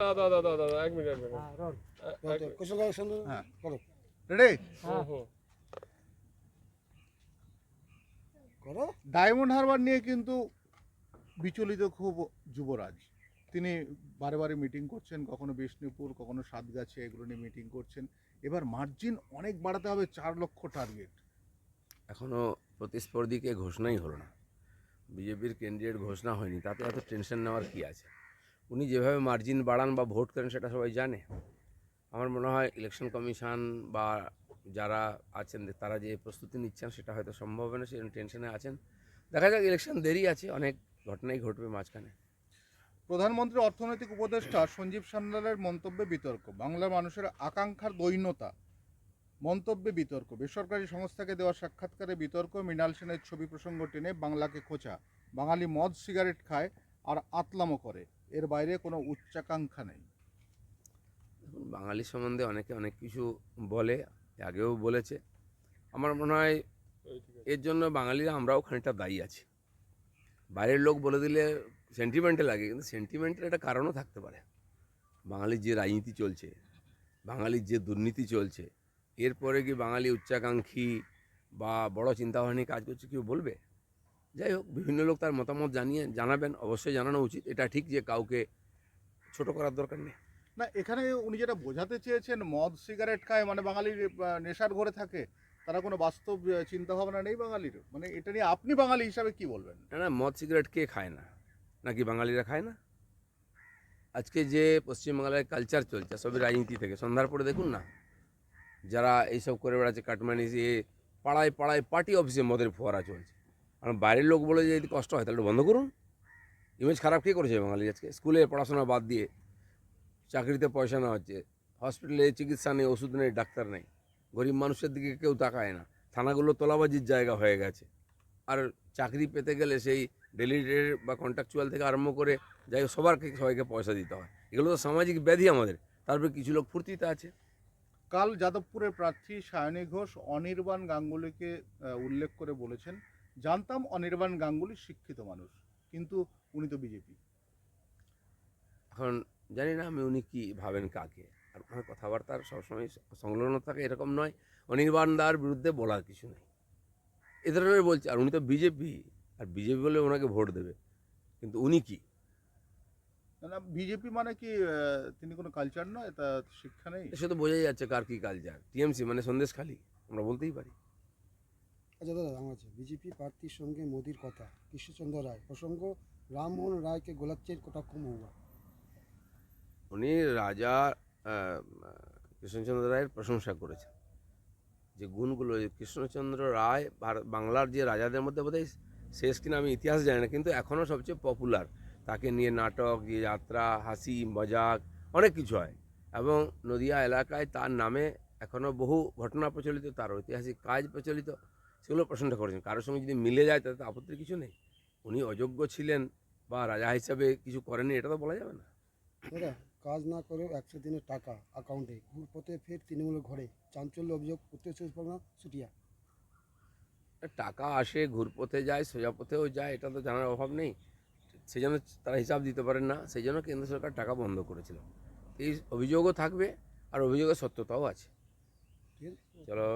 দাদা দাদা দাদা এক মিনিট এক মিনিট। হ্যাঁ, হ্যাঁ। করো। রেডি হুম, হুম। করো। ডায়মন্ড হারবার নিয়ে কিন্তু বিচলিত খুব যুবরাজ। তিনি বারে বারে মিটিং করছেন কখনো বিষ্ণুপুর কখনো সাতগাছে এগুলো নিয়ে মিটিং করছেন। এবার মার্জিন অনেক বাড়াতে হবে চার লক্ষ টার্গেট এখনও প্রতিস্পর্ধীকে ঘোষণাই হলো না। বিজেপির ক্যান্ডিডেট ঘোষণা হয়নি তাতে এত টেনশন নেওয়ার কি আছে? উনি যেভাবে মার্জিন বাড়ান বা ভোট করেন সেটা সবাই জানে। আমার মনে হয় ইলেকশন কমিশন বা যারা আছেন, তারা যে প্রস্তুতি নিচ্ছেন সেটা হয়তো সম্ভব হবে না, সেই টেনশনে আছেন। দেখা যাক ইলেকশন দেরি আছে, অনেক ঘটনাই ঘটবে মাঝখানে। প্রধানমন্ত্রী, অর্থনৈতিক উপদেষ্টা সঞ্জীব সান্যালের মন্তব্যে বিতর্ক বাংলার মানুষের আকাঙ্ক্ষার দৈন্যতা। মন্তব্যে বিতর্ক, বেসরকারি সংস্থাকে দেওয়া সাক্ষাৎকারে বিতর্ক, মৃণাল সেনের ছবি প্রসঙ্গ টেনে বাংলাকে খোঁচা। বাঙালি মদ সিগারেট খায় আর আতলামো করে। এর বাইরে কোনো উচ্চাকাঙ্ক্ষা নেই। বাঙালি সম্বন্ধে অনেকে অনেক কিছু বলে, আগেও বলেছে। আমার মনে হয়। এর জন্য বাঙালিরা আমরাও খানিকটা দায়ী আছি। বাইরের লোক বলে দিলে সেন্টিমেন্টে লাগে, কিন্তু সেন্টিমেন্টের একটা কারণও থাকতে পারে। বাঙালির যে রাজনীতি চলছে, বাঙালির যে দুর্নীতি চলছে, এরপরে কি বাঙালি উচ্চাকাঙ্ক্ষী বা বড় চিন্তাভাবনা কাজ করছে, কেউ বলবে? যাই হোক বিভিন্ন লোক তার মতামত জানিয়ে জানাবেন অবশ্যই জানানো উচিত। এটা ঠিক যে কাউকে ছোট করার দরকার নেই। না এখানে উনি যেটা বোঝাতে চেয়েছেন মদ সিগারেট খায় মানে বাঙালির নেশার ঘরে থাকে তারা কোনো বাস্তব চিন্তা ভাবনা নেই বাঙালির? মানে এটা নিয়ে আপনি বাঙালি হিসাবে কি বলবেন? না না মদ সিগারেট কে খায় না? নাকি বাঙালিরা খায় না? আজকে যে পশ্চিমবাংলার কালচার চলছে সবই রাজনীতি থেকে। সন্ধ্যার পরে দেখুন না যারা এইসব করে বেড়াচ্ছে কাটমানি পাড়ায় পাড়ায় পার্টি অফিসে মদের ফোয়ারা চলছে। কারণ বাইরের লোক বলে যে যদি কষ্ট হয়, তাহলে বন্ধ করুন। ইমেজ খারাপ কে করেছে বাঙালি আজকে? স্কুলে পড়াশোনা বাদ দিয়ে চাকরিতে পয়সা নেওয়া হচ্ছে হসপিটালে চিকিৎসা নেই, ওষুধ নেই, ডাক্তার নেই, গরিব মানুষের দিকে কেউ তাকায় না। থানাগুলো তোলাবাজির জায়গা হয়ে গেছে। আর চাকরি পেতে গেলে সেই ডেলি রেট বা কন্ট্রাকচুয়াল থেকে আরম্ভ করে যাই হোক, সবার সবাইকে পয়সা দিতে হয়। এগুলো তো সামাজিক ব্যাধি আমাদের। তারপরে কিছু লোক ফুর্তিতে আছে। কাল যাদবপুরের প্রার্থী সায়নী ঘোষ অনির্বাণ গাঙ্গুলিকে উল্লেখ করে বলেছেন জানতাম অনির্বাণ গাঙ্গুলি শিক্ষিত মানুষ কিন্তু উনি তো বিজেপি। এখন জানি না আমি উনি কী ভাবেন কাকে। আর ওনার কথাবার্তার সবসময় সংলগ্ন থাকে এরকম নয় অনির্বাণ দার বিরুদ্ধে বলার কিছু নেই। এ ধরনের বলছে আর উনি তো বিজেপি আর বিজেপি বলে ওনাকে ভোট দেবে। কিন্তু উনি কি? না বিজেপি মানে কি তিনি কোনো কালচার নয় তা শিক্ষা নেই? সে তো বোঝাই যাচ্ছে কার কি কালচার টিএমসি মানে সন্দেশখালি আমরা বলতেই পারি। আচ্ছা দাদা, আমার আছে। বিজেপি প্রার্থীর সঙ্গে মোদির কথা। কৃষ্ণচন্দ্র রায় প্রসঙ্গ, রামমোহন রায়কে গোলাচ্ছের কটাক্ষ মহুয়া উনি রাজা কৃষ্ণচন্দ্র রায়ের প্রশংসা করেছেন। যে গুণগুলো কৃষ্ণচন্দ্র রায় বাংলার যে রাজাদের মধ্যে বোধহয় শেষ কিনা আমি ইতিহাস জানি না, কিন্তু এখনও সবচেয়ে পপুলার তাকে নিয়ে নাটক, যে যাত্রা, হাসি, মজাক, অনেক কিছু হয়। এবং নদিয়া এলাকায় তার নামে এখনও বহু ঘটনা প্রচলিত, তার ঐতিহাসিক কাজ প্রচলিত। সেগুলো প্রশংসা করেছেন। কারোর সঙ্গে যদি মিলে যায় তাতে আপত্তির কিছু নেই। উনি অযোগ্য ছিলেন বা রাজা হিসাবে কিছু করেনি এটা তো বলা যাবে না। দাদা কাজ না করেও একশো দিনের টাকা অ্যাকাউন্টে ঘুরপথে ফের তৃণমূলের ঘরে। চাঞ্চল্য অভিযোগ উত্তর চব্বিশ পরগনা সুটিয়া টাকা আসে ঘুরপথে যায় সোজা পথেও যায় এটা তো জানার অভাব নেই। সেই জন্য তারা হিসাব দিতে পারেন না সেই জন্য কেন্দ্র সরকার টাকা বন্ধ করেছিল। এই অভিযোগও থাকবে আর অভিযোগের সত্যতাও আছে। চলো।